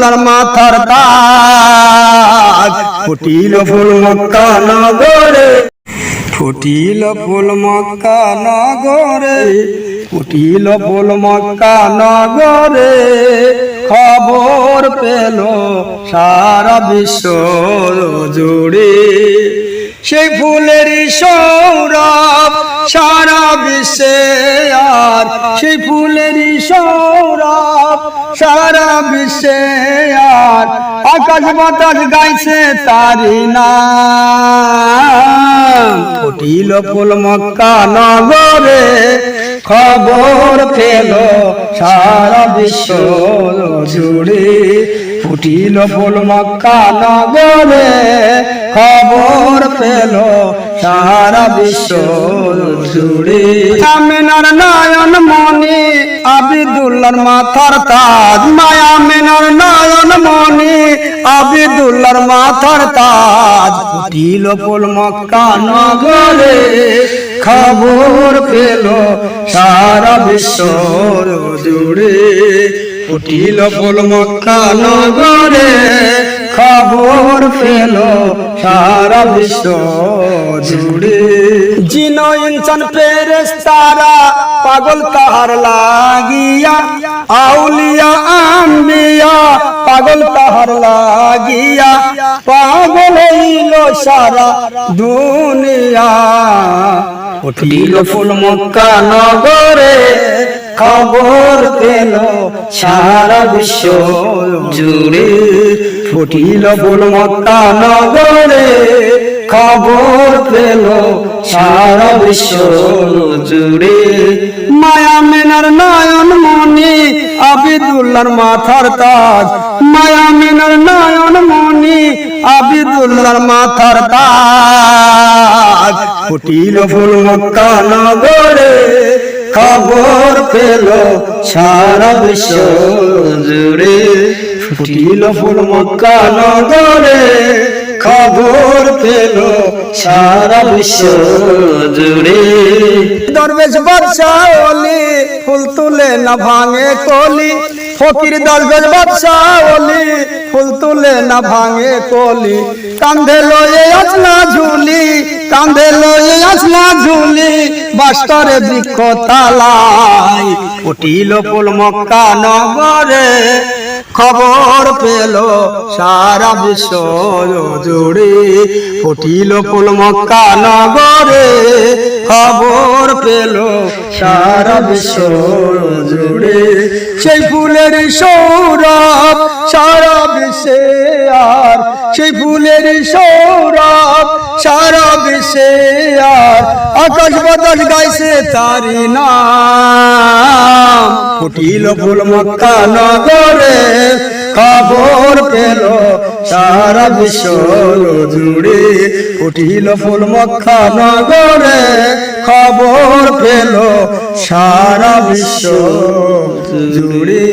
আবদুল্লার মাথার তাজ ফুটিল ফুল মক্কা নগরে। ফুটিল ফুল মক্কা নগরে। ফুটিল ফুল মক্কা নগরে। খবর পেল সারা বিশ্ব জুড়ে। সেই ফুলেরই সৌরভ সারা বিশ্বে আর। সেই ফুলেরই সৌরভ সারা বিশ্বে আর। আকাশ বাতাস গাইছে তারি না ফুটিল ফুল মক্কা নগরে খবর পেল, সারা বিশ্ব জুড়ে ফুটিল ফুল মক্কা নগরে। খবর পেল, সারা বিশ্ব জুড়ে। আমিনার নয়ন মনি আবিদুল্লার মাথার তাজ। মায়া মিনার নয়ন মনি আবিদুল্লার মাথার তাজ। ফুটিল ফুল মক্কা নগরে। খবর পেল, সারা বিশ্ব জুড়ে ফুটিল ফুল মক্কা নগরে। খবর পেল, সারা বিশ্ব জুড়ে। জিন ইনসান পেরেস তারা পাগল তাহার লাগিয়া, আউলিয়া, আম্বিয়া, পাগল তাহার লাগিয়া, পাগল হইল সারা দুনিয়া। উঠিল ফুল মক্কা নগরে, খবর পেল সারা বিশ্ব জুড়ে। ফুটিল ফুল মক্কা নগরে, খবর পেল সারা বিশ্ব জুড়ে। মায়া মেনার নয়ন মনি আবিদুল্লার মাথার তাজ। মায়া মেনার নয়ন মনি আবিদুল্লার মাথার তাজ। ফুটিল ফুল মক্কা নগরে খবর পেল সারা বিশ্ব জুড়ে। ফুটিল ফুল মক্কা নগরে খবর পেল সারা বিশ্ব জুড়ে। দরবেশ বাদশা ওলি ফুল তুলে না ভাঙে কলি। ফকির দরবেশ বাদশা ওলি ফুল তুলে না ভাঙে কলি। কান্ধে লয়ে আসলা ঝুলি কান্ধে লয়ে আসলা ঝুলি, বাস্তরে বৃক্ষ তালাই। উঠিল ফুল মক্কা নগরে, খবর পেল সারা বিশ্ব জুড়ে। ফুটিল ফুল মক্কা নগরে, খবর পেল সারা বিশ্ব জুড়ে। সেই ফুলের সৌরভ সারা বিশ্বে আর, সেই ফুলের সৌরভ সারা বিশ্বে আর। আকাশ বাতাস গাইছে তারি নাম। ফুটিল ফুল মক্কা নগরে খবর পেল সারা বিশ্ব জুড়ে। ফুটিল ফুল মক্কা নগরে খবর পেল সারা বিশ্ব জুড়ে।